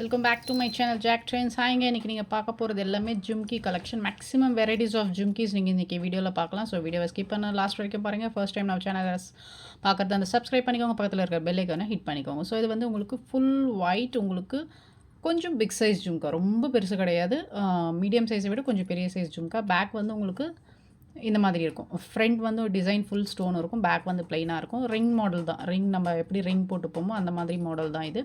Welcome back to my channel Jack Trains ஹாய்ங்க இன்றைக்கி நீங்கள் பார்க்க போகிறது எல்லாமே jhumki collection maximum varieties of jhumkis நீங்கள் இன்றைக்கி வீடியோவில் பார்க்கலாம். ஸோ வீடியோவை ஸ்கிப் பண்ண லாஸ்ட் வரைக்கும் பாருங்கள் ஃபர்ஸ்ட் டைம் நம்ம சேனல் பார்க்குறது அந்த சப்ஸ்கிரைப் பண்ணிக்கோங்க. பக்கத்தில் இருக்கிற பெல்லைக்கான ஹிட் பண்ணிக்கோங்க. ஸோ இது வந்து உங்களுக்கு ஃபுல் ஒயிட் உங்களுக்கு கொஞ்சம் பிக் சைஸ் ஜும்கா ரொம்ப பெருசு கிடையாது. மீடியம் சைஸை விட கொஞ்சம் பெரிய சைஸ் ஜும்கா பேக் வந்து உங்களுக்கு இந்த மாதிரி இருக்கும். ஃப்ரண்ட் வந்து ஒரு டிசைன் ஃபுல் ஸ்டோன் இருக்கும். பேக் வந்து ப்ளைனாக இருக்கும். ரிங் மாடல் தான். ரிங் நம்ம எப்படி ரிங் போட்டுப்போமோ அந்த மாதிரி மாடல் தான் இது.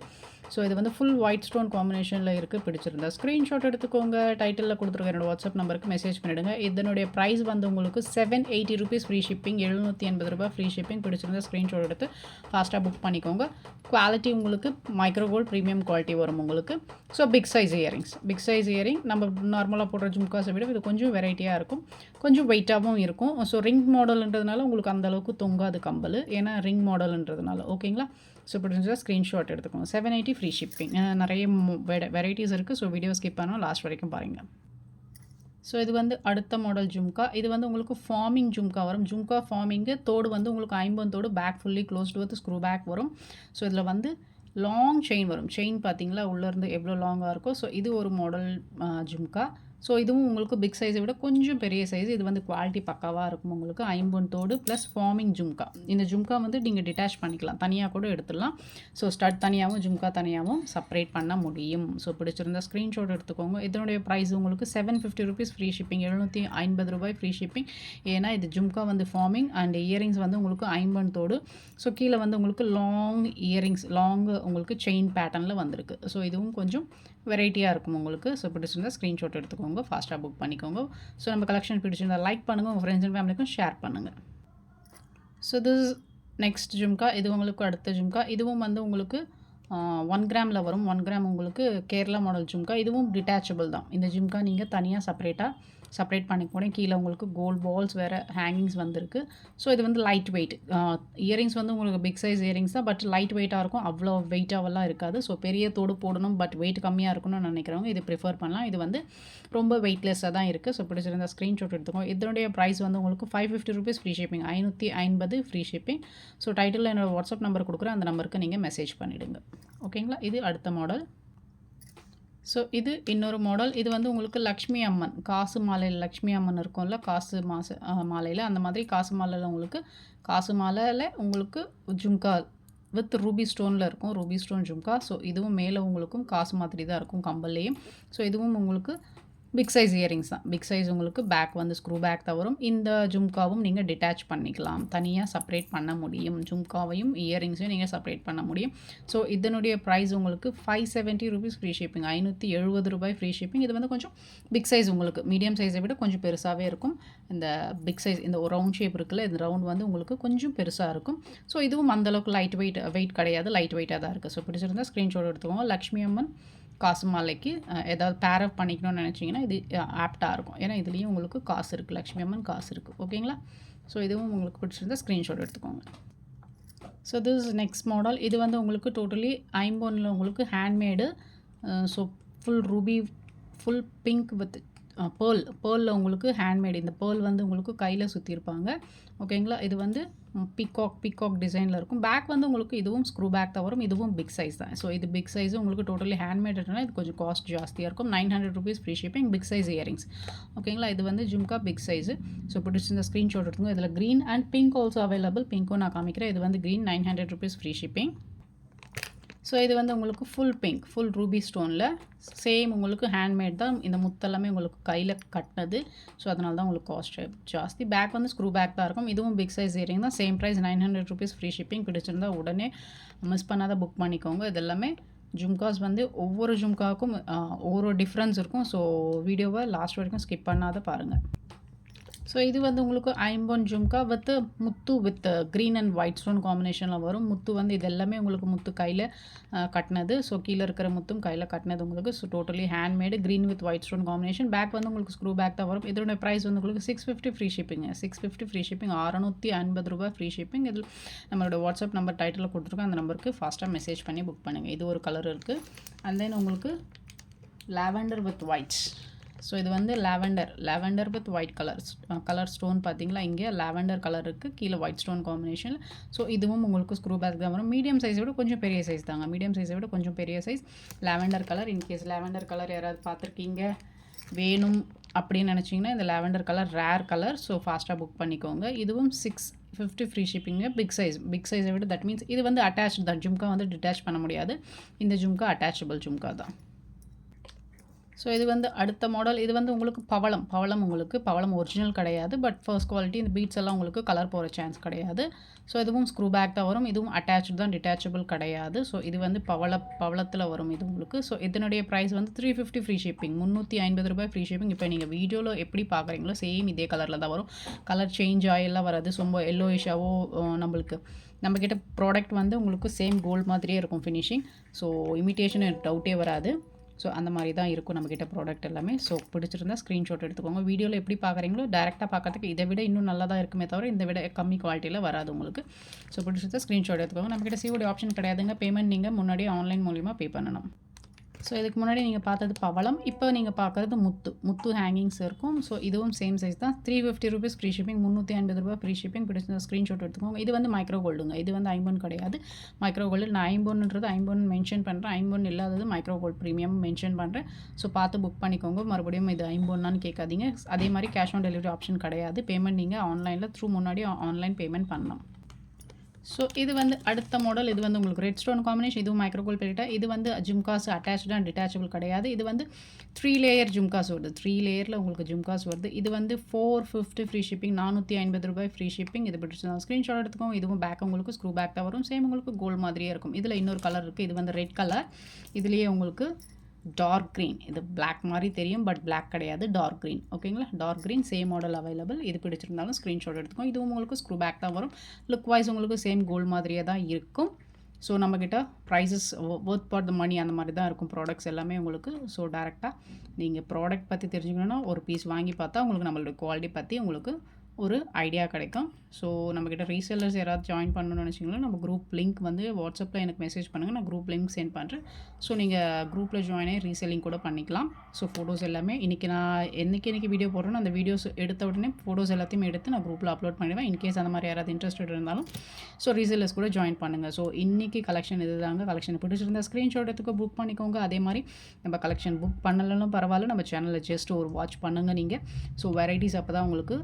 ஸோ இது வந்து ஃபுல் ஒயிட் ஸ்டோன் காம்பினேஷனில் இருக்குது பிடிச்சிருந்தா ஸ்க்ரீன்ஷாட் எடுத்துக்கோங்க. டைட்டிலில் கொடுத்துருக்க என்னோடய வாட்ஸ்அப் நம்பருக்கு மெசேஜ் பண்ணிவிடுங்க இதனுடைய ப்ரைஸ் வந்து உங்களுக்கு seven eighty rupees free shipping எழுநூற்றி எண்பது ரூபாய் ஃப்ரீ ஷிப்பிங் பிடிச்சிருந்தா ஸ்க்ரீன்ஷாட் எடுத்து ஃபாஸ்ட்டாக புக் பண்ணிக்கோங்க. குவாலிட்டி உங்களுக்கு மைக்ரோ கோல்ட் ப்ரீமியம் குவாலிட்டி வரும் உங்களுக்கு. So big size earrings big size earring நம்ம நார்மலாக போடுற ஜும்காஸை விட இது கொஞ்சம் வெரைட்டியாக இருக்கும். கொஞ்சம் வெயிட்டாகவும் இருக்கும். ஸோ ரிங் மாடல்ன்றதுனால உங்களுக்கு அந்தளவுக்கு தொங்காது கம்பல். ஏன்னா ரிங் மாடல்ன்றதுனால ஓகேங்களா ஸோ இப்படி இருந்தால் ஸ்க்ரீன்ஷாட் எடுத்துக்கோங்க. செவன் எயிட்டி ஃப்ரீ ஷிப்பிங் நிறைய வெரைட்டிஸ் இருக்குது ஸோ வீடியோ ஸ்கிப் பண்ணால் லாஸ்ட் வரைக்கும் பாருங்கள் ஸோ இது வந்து அடுத்த மாடல் ஜும்கா. இது வந்து உங்களுக்கு ஃபார்மிங் ஜும்கா வரும். ஜும்கா ஃபார்மிங்கு தோடு வந்து உங்களுக்கு ஐம்பது தோடு பேக் ஃபுல்லி க்ளோஸ்டு வந்து ஸ்க்ரூ பேக் வரும். ஸோ இதில் வந்து லாங் செயின் வரும். செயின் பார்த்தீங்களா? உள்ளேருந்து எவ்வளோ லாங்காக இருக்கோ. ஸோ இது ஒரு மாடல் ஜும்கா. ஸோ இதுவும் உங்களுக்கு பிக் சைஸை விட கொஞ்சம் பெரிய சைஸ் இது வந்து குவாலிட்டி பக்காவாக இருக்கும் உங்களுக்கு. ஐம்பொன் தோடு ப்ளஸ் ஃபார்மிங் ஜும்கா. இந்த ஜும்கா வந்து நீங்கள் டிட்டாச் பண்ணிக்கலாம். தனியாக கூட எடுத்துடலாம். ஸோ ஸ்டட் தனியாகவும் ஜும்கா தனியாகவும் செப்பரேட் பண்ண முடியும். ஸோ பிடிச்சிருந்தா ஸ்க்ரீன்ஷாட் எடுத்துக்கோங்க. இதனுடைய ப்ரைஸ் உங்களுக்கு seven fifty rupees free shipping எழுநூற்றி ஐம்பது ரூபாய் ஃப்ரீ ஷிப்பிங் ஏன்னா இது ஜும்கா வந்து ஃபார்மிங் அண்ட் இயரிங்ஸ் வந்து உங்களுக்கு ஐம்பன் தோடு. ஸோ கீழே வந்து உங்களுக்கு லாங் இயரிங்ஸ் லாங் உங்களுக்கு செயின் பேட்டர்னில் வந்திருக்கு. ஸோ இதுவும் கொஞ்சம் வெரைட்டியாக இருக்கும் உங்களுக்கு. ஸோ பிடிச்சிருந்தா ஸ்க்ரீன்ஷாட் எடுத்துக்கோங்க. ஃபாஸ்ட்டாக புக் பண்ணிக்கோங்க. ஸோ நம்ம கலெக்ஷன் பிடிச்சிருந்தா லைக் பண்ணுங்கள் உங்கள் ஃப்ரெண்ட்ஸ் அண்ட் ஃபேமிலிக்கும் ஷேர் பண்ணுங்கள் ஸோ திஸ் நெக்ஸ்ட் ஜும்கா இது உங்களுக்கு அடுத்த ஜும்கா. இதுவும் வந்து உங்களுக்கு ஒன் கிராமில் வரும். ஒன் கிராம் உங்களுக்கு கேரளா மாடல் ஜும்கா. இதுவும் டிட்டாச்சபிள் தான். இந்த ஜும்கா நீங்கள் தனியாக செப்பரேட்டாக செப்பரேட் பண்ணிக்கூட கீழே உங்களுக்கு கோல்ட் பால்ஸ் வேறு ஹேங்கிங்ஸ் வந்திருக்கு. ஸோ இது வந்து லைட் வெயிட் இயரிங்ஸ் வந்து உங்களுக்கு பிக் சைஸ் இயரிங்ஸ் தான் பட் லைட் வெயிட்டாக இருக்கும். அவ்வளோ வெயிட்டாகலாம் இருக்காது. ஸோ பெரிய தோடு போடணும் பட் வெயிட் கம்மியாக இருக்கணும்னு நினைக்கிறவங்க இது ப்ரிஃபர் பண்ணலாம். இது வந்து ரொம்ப வெயிட்லெஸ்ஸாக தான் இருக்குது ஸோ பிடிச்சிருந்தா ஸ்க்ரீன்ஷாட் எடுத்துக்கோங்க இதனுடைய ப்ரைஸ் வந்து உங்களுக்கு five fifty rupees free shipping ஐநூற்றி ஐம்பது ஃப்ரீ ஷிப்பிங் ஸோ டைட்டில் என்னோடய வாட்ஸ்அப் நம்பர் கொடுக்குறேன். அந்த நம்பருக்கு நீங்கள் மெசேஜ் பண்ணிவிடுங்க ஓகேங்களா இது அடுத்த மாடல் ஸோ இது இன்னொரு மாடல் இது வந்து உங்களுக்கு லக்ஷ்மி அம்மன். காசு மாலையில் லக்ஷ்மி அம்மன் இருக்கும்ல காசு மாசு மாலையில். அந்த மாதிரி காசு மாலையில் உங்களுக்கு காசு மாலையில் உங்களுக்கு ஜும்கா வித் ரூபி ஸ்டோனில் இருக்கும். Ruby stone jhumka. ஸோ இதுவும் மேலே உங்களுக்கும் காசு மாதிரி தான் இருக்கும் கம்பல்லையும். ஸோ இதுவும் உங்களுக்கு பிக் சைஸ் இயரிங்ஸ் தான். பிக் சைஸ் உங்களுக்கு பேக் வந்து ஸ்க்ரூ பேக் தான் வரும். இந்த ஜும்காவும் நீங்கள் டிட்டாச் பண்ணிக்கலாம். தனியாக செப்பரேட் பண்ண முடியும். ஜும்காவையும் இயரிங்ஸையும் நீங்கள் செப்பரேட் பண்ண முடியும். ஸோ இதனுடைய ப்ரைஸ் உங்களுக்கு five seventy rupees free shipping ஐநூற்றி எழுபது ரூபாய் ஃப்ரீ ஷிப்பிங் இது வந்து கொஞ்சம் பிக் சைஸ் உங்களுக்கு. மீடியம் சைஸை விட கொஞ்சம் பெருசாகவே இருக்கும். இந்த பிக் சைஸ் இந்த ஒரு ரவுண்ட் ஷேப் இருக்குல்ல இந்த ரவுண்ட் வந்து உங்களுக்கு கொஞ்சம் பெருசாக இருக்கும். ஸோ இதுவும் அந்தளவுக்கு லைட் வெயிட் வெயிட் கிடையாது. லைட் வெயிட்டாக தான் இருக்குது ஸோ பிடிச்சிருந்தா ஸ்க்ரீன்ஷாட் எடுத்துக்கோங்க. லக்ஷ்மி அம்மன் காசு மாலைக்கு ஏதாவது பேரப் பண்ணிக்கணும்னு நினச்சிங்கன்னா இது ஆப்டாக இருக்கும். ஏன்னா இதுலேயும் உங்களுக்கு காசு இருக்குது லக்ஷ்மி அம்மன் காசு இருக்குது ஓகேங்களா? ஸோ இதுவும் உங்களுக்கு பிடிச்சிருந்தா ஸ்க்ரீன்ஷாட் எடுத்துக்கோங்க. ஸோ திஸ் நெக்ஸ்ட் மாடல் இது வந்து உங்களுக்கு டோட்டலி ஐம்போனில் உங்களுக்கு handmade so full ruby full pink with pearl பேர்லில் உங்களுக்கு ஹேண்ட்மேட் இந்த பேர்ல் வந்து உங்களுக்கு கையில் சுற்றிருப்பாங்க ஓகேங்களா இது வந்து பிகாக் பிகாக் டிசைனில் இருக்கும். பேக் வந்து உங்களுக்கு இதுவும் ஸ்க்ரூ பேக் தான் வரும். இதுவும் பிக் சைஸ் தான். ஸோ இது பிக் சைஸ் உங்களுக்கு டோட்டலி ஹேண்ட்மேட்னா இது கொஞ்சம் காஸ்ட் ஜாஸ்தியாக இருக்கும். Nine hundred rupees free shipping big size earrings ஓகேங்களா இது வந்து ஜும்கா பிக் சைஸு ஸோ பிடிச்சிருந்த இந்த ஸ்க்ரீன்ஷாட் எடுத்துங்க இதில் green and pink also available பிங்க்கும் நான் காமிக்கிறேன். இது வந்து green nine hundred rupees free shipping so இது வந்து உங்களுக்கு ஃபுல் பிங்க் ஃபுல் ரூபி ஸ்டோனில் சேம் உங்களுக்கு ஹேண்ட்மேட் தான். இந்த முத்தெல்லாமே உங்களுக்கு கையில் கட்டினது. ஸோ அதனால தான் உங்களுக்கு காஸ்ட் ஜாஸ்தி. பேக் வந்து ஸ்க்ரூ பேக் தான் இருக்கும். இதுவும் பிக் சைஸ் இயரிங் தான். Same price nine hundred rupees free shipping பிடிச்சிருந்தா உடனே மிஸ் பண்ணாத புக் பண்ணிக்கோங்க. இது எல்லாமே ஜும்காஸ் வந்து ஒவ்வொரு ஜும்காவுக்கும் ஒவ்வொரு டிஃப்ரென்ஸ் இருக்கும். ஸோ வீடியோவை லாஸ்ட் வரைக்கும் ஸ்கிப் பண்ணாத பாருங்கள் ஸோ இது வந்து உங்களுக்கு ஐம்பொன் jhumka with Muthu with green and white stone காம்பினேஷனில் வரும். முத்து வந்து இது எல்லாமே உங்களுக்கு முத்து கையில் கட்டினது. ஸோ கீழே இருக்கிற முத்தும் கையில் கட்டினது உங்களுக்கு. So totally handmade green with white stone combination back வந்து உங்களுக்கு ஸ்க்ரூ பேக் தான் வரும். இதோட ப்ரைஸ் வந்து உங்களுக்கு six fifty free shipping six fifty free shipping அறநூற்றி ஐம்பது ரூபாய் ஃப்ரீ ஷிப்பிங் இதில் நம்மளோட வாட்ஸ்அப் நம்பர் டைட்டில் கொடுத்துருக்கோம். அந்த நம்பருக்கு ஃபாஸ்ட்டாக மெசேஜ் பண்ணி புக் பண்ணுங்கள் இது ஒரு கலர் இருக்குது அண்ட் தென் உங்களுக்கு லாவெண்டர் வித் ஒயிட் ஸோ இது வந்து lavender lavender with white colour colour stone பார்த்தீங்களா இங்கே லாவெண்டர் கலர் இருக்குது கீழே ஒயிட் ஸ்டோன் காம்பினேஷன் ஸோ இதுவும் உங்களுக்கு ஸ்க்ரூ பேக் தான் வரும். மீடியம் சைஸை விட கொஞ்சம் பெரிய சைஸ் தாங்க. மீடியம் சைஸை விட கொஞ்சம் பெரிய size lavender colour in case lavender colour யாராவது பார்த்துருக்கீங்க வேணும் அப்படின்னு நினச்சிங்கன்னா இந்த lavender colour rare colour so ஃபாஸ்ட்டாக புக் பண்ணிக்கோங்க. இதுவும் six fifty free shipping big size big சைஸை விட தட் மீன்ஸ் இது வந்து அட்டாச் தான். ஜும்கா வந்து டிட்டாச் பண்ண முடியாது. இந்த ஜும்கா அட்டாச்சபிள் ஜும்கா தான். ஸோ இது வந்து அடுத்த மாடல் இது வந்து உங்களுக்கு பவளம். பவளம் உங்களுக்கு பவளம் ஒரிஜினல் கிடையாது. பட் ஃபர்ஸ்ட் குவாலிட்டி இந்த பீட்ஸ் எல்லாம் உங்களுக்கு கலர் போகிற சான்ஸ் கிடையாது. ஸோ இதுவும் ஸ்க்ரூ பேக் தான் வரும். இதுவும் அட்டாச்சு தான் டிட்டாச்சபிள் கிடையாது. ஸோ இது வந்து பவள பவளத்தில் வரும் இது உங்களுக்கு. ஸோ இதனுடைய ப்ரைஸ் வந்து த்ரீ ஃபிஃப்டி ஃப்ரீ ஷிப்பிங் முந்நூற்றி ஐம்பது ரூபாய் ஃப்ரீ ஷிப்பிங் இப்போ நீங்கள் வீடியோவில் எப்படி பார்க்குறீங்களோ சேம் இதே கலரில் தான் வரும். கலர் சேஞ்ச் ஆகியெல்லாம் வராது. ரொம்ப எல்லோயிஷாவோ நம்மளுக்கு நம்மக்கிட்ட ப்ராடக்ட் வந்து உங்களுக்கு சேம் கோல்டு மாதிரியே இருக்கும் ஃபினிஷிங் ஸோ இமிட்டேஷன் டவுட்டே வராது. ஸோ அந்த மாதிரி தான் இருக்கும் நம்மக்கிட்ட ப்ராடக்ட் எல்லாமே. ஸோ பிடிச்சிருந்தா ஸ்க்ரீன்ஷாட் எடுத்துக்கோங்க. வீடியோவில் எப்படி பார்க்குறீங்களோ டேரெக்டாக பார்க்கறதுக்கு இதை விட இன்னும் நல்லா தான் இருக்குமே தவிர இந்த விட கம்மி குவாலிட்டியில் வராது உங்களுக்கு. ஸோ பிடிச்சிருந்தா ஸ்க்ரீன்ஷாட் எடுத்துக்கோங்க. நம்மக்கிட்ட சிஓடி ஆப்ஷன் கிடையாதுங்க. பேமெண்ட் நீங்கள் முன்னாடியே ஆன்லைன் மூலிமா பே பண்ணணும். ஸோ இதுக்கு முன்னாடி நீங்கள் பார்த்தது பவளம் இப்போ நீங்கள் பார்க்குறது முத்து. முத்து ஹேங்கிங்ஸ் இருக்கும். ஸோ இதுவும் சேம் சைஸ் தான். Three fifty rupees free shipping முந்நூற்றி ஐம்பது ரூபா ஃப்ரீ ஷிப்பிங் பிடிச்ச ஸ்க்ரீன்ஷாட் எடுத்துக்கோங்க. இது வந்து மைக்ரோ கோல்டுங்க இது வந்து ஐம்பொன் கிடையாது. மைக்ரோ கோல்டு நான் ஐம்பொன்ன்றது ஐம்பொன் மென்ஷன் பண்ணுறேன் ஐம்பொன் இல்லாதது மைக்ரோ கோல்டு ப்ரீமியம் மென்ஷன் பண்ணுறேன் ஸோ பார்த்து புக் பண்ணிக்கோங்க. மறுபடியும் இது ஐம்பொன்னான்னு கேட்காதீங்க. அதே மாதிரி கேஷ் ஆன் டெலிவரி ஆப்ஷன் கிடையாது. பேமெண்ட் நீங்கள் ஆன்லைனில் த்ரூ முன்னாடி ஆன்லைன் பேமெண்ட் பண்ணலாம். ஸோ இது வந்து அடுத்த மாடல் இது வந்து உங்களுக்கு ரெட் ஸ்டோன் காம்பினேஷன் இதுவும் மைக்ரோகோல் பெரிட்டா இது வந்து ஜும்காஸ் அட்டாச்சு அண்ட் டிட்டாச்சபிள் கிடையாது. இது வந்து த்ரீ லேயர் ஜும்காஸ் வருது. த்ரீ லேயரில் உங்களுக்கு ஜும்காஸ் வருது. இது வந்து ஃபோர் ஃபிஃப்டி ஃப்ரீ ஷிப்பிங் நானூற்றி ஐம்பது ரூபாய் ஃப்ரீ ஷிப்பிங் இது பிடிச்சிருந்தா ஸ்க்ரீன்ஷாட் எடுத்துக்கோங்க. இதுவும் பேக் உங்களுக்கு ஸ்க்ரூ பேக் தான் வரும். சேம் உங்களுக்கு கோல்டு மாதிரியே இருக்கும். இதில் இன்னொரு கலர் இருக்குது இது வந்து ரெட் கலர் இதுலேயே உங்களுக்கு டார்க் க்ரீன் இது பிளாக் மாதிரி தெரியும் பட் பிளாக் கிடையாது டார்க் க்ரீன் ஓகேங்களா dark green same model available இது பிடிச்சிருந்தாலும் ஸ்க்ரீன்ஷாட் எடுத்துக்கோம் இதுவும் உங்களுக்கு ஸ்க்ரூ பேக் தான் வரும். லுக் வைஸ் உங்களுக்கு சேம் கோல்டு மாதிரியே தான் இருக்கும். ஸோ நம்மக்கிட்ட prices worth for the money அந்த மாதிரி தான் இருக்கும். ப்ராடக்ட்ஸ் எல்லாமே உங்களுக்கு. ஸோ டேரெக்டாக நீங்கள் ப்ராடக்ட் பற்றி தெரிஞ்சுக்கணுன்னா ஒரு பீஸ் வாங்கி பார்த்தா உங்களுக்கு நம்மளோட குவாலிட்டி பற்றி உங்களுக்கு ஒரு ஐடியா கிடைக்கும். ஸோ நம்மக்கிட்ட ரீசெல்லர்ஸ் யாராவது ஜாயின் பண்ணணும்னு நினச்சிங்களா நம்ம குரூப் லிங்க் வந்து வாட்ஸ்அப்பில் எனக்கு மெசேஜ் பண்ணுங்கள் நான் குரூப் லிங்க் சென்ட் பண்ணுறேன் ஸோ நீங்கள் குரூப்பில் ஜாயின் ஆகி ரீசெல்லிங் கூட பண்ணிக்கலாம். ஸோ ஃபோட்டோஸ் எல்லாமே இன்றைக்கி நான் என்றைக்கு இன்றைக்கி வீடியோ போடுறேன்னு அந்த வீடியோஸ் எடுத்த உடனே ஃபோட்டோஸ் எல்லாத்தையும் எடுத்து நான் குரூப்பில் அப்லோட் பண்ணிடுவேன். இன்கேஸ் அந்த மாதிரி யாராவது இன்ட்ரெஸ்டட் இருந்தாலும். ஸோ ரீசெல்லர்ஸ் கூட ஜாயின் பண்ணுங்கள் ஸோ இன்றைக்கி கலெக்ஷன் இது தாங்க கலெக்ஷன் பிடிச்சிருந்தா ஸ்க்ரீன்ஷாட் எடுத்துக்கோ புக் பண்ணிக்கோங்க. அதே மாதிரி நம்ம கலெக்ஷன் புக் பண்ணலனும் பரவாயில்ல. நம்ம சேனலில் ஜஸ்ட் ஒரு வாட்ச் பண்ணுங்கள் நீங்கள் ஸோ வெரைட்டிஸ் அப்போ தான் உங்களுக்கு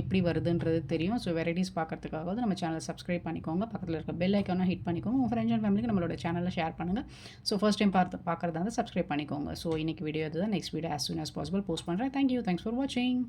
எப்படி வருதுன்றது தெரியும். ஸோ வெரைட்டிஸ் பார்க்குறதுக்காக நம்ம சேனலை சப்ஸ்கிரைப் பண்ணிக்கோங்க. பக்கத்தில் இருக்க பெல் ஐக்கானை ஹிட் பண்ணிக்கோங்க. உங்கள் ஃப்ரெண்ட்ஸ் அண்ட் ஃபேமிலிக்கு நம்மளோட சேனலில் ஷேர் பண்ணுங்கள் ஸோ ஃபஸ்ட் டைம் பார்த்து பார்க்குறதா இருந்தால் சப்ஸ்கிரைப் பண்ணிக்கோங்க. ஸோ இன்றைக்கி வீடியோ இதுதான். Next video as soon as possible post பண்ணுறேன் தேங்க்யூ தேங்க்ஸ் ஃபார் வாட்சிங்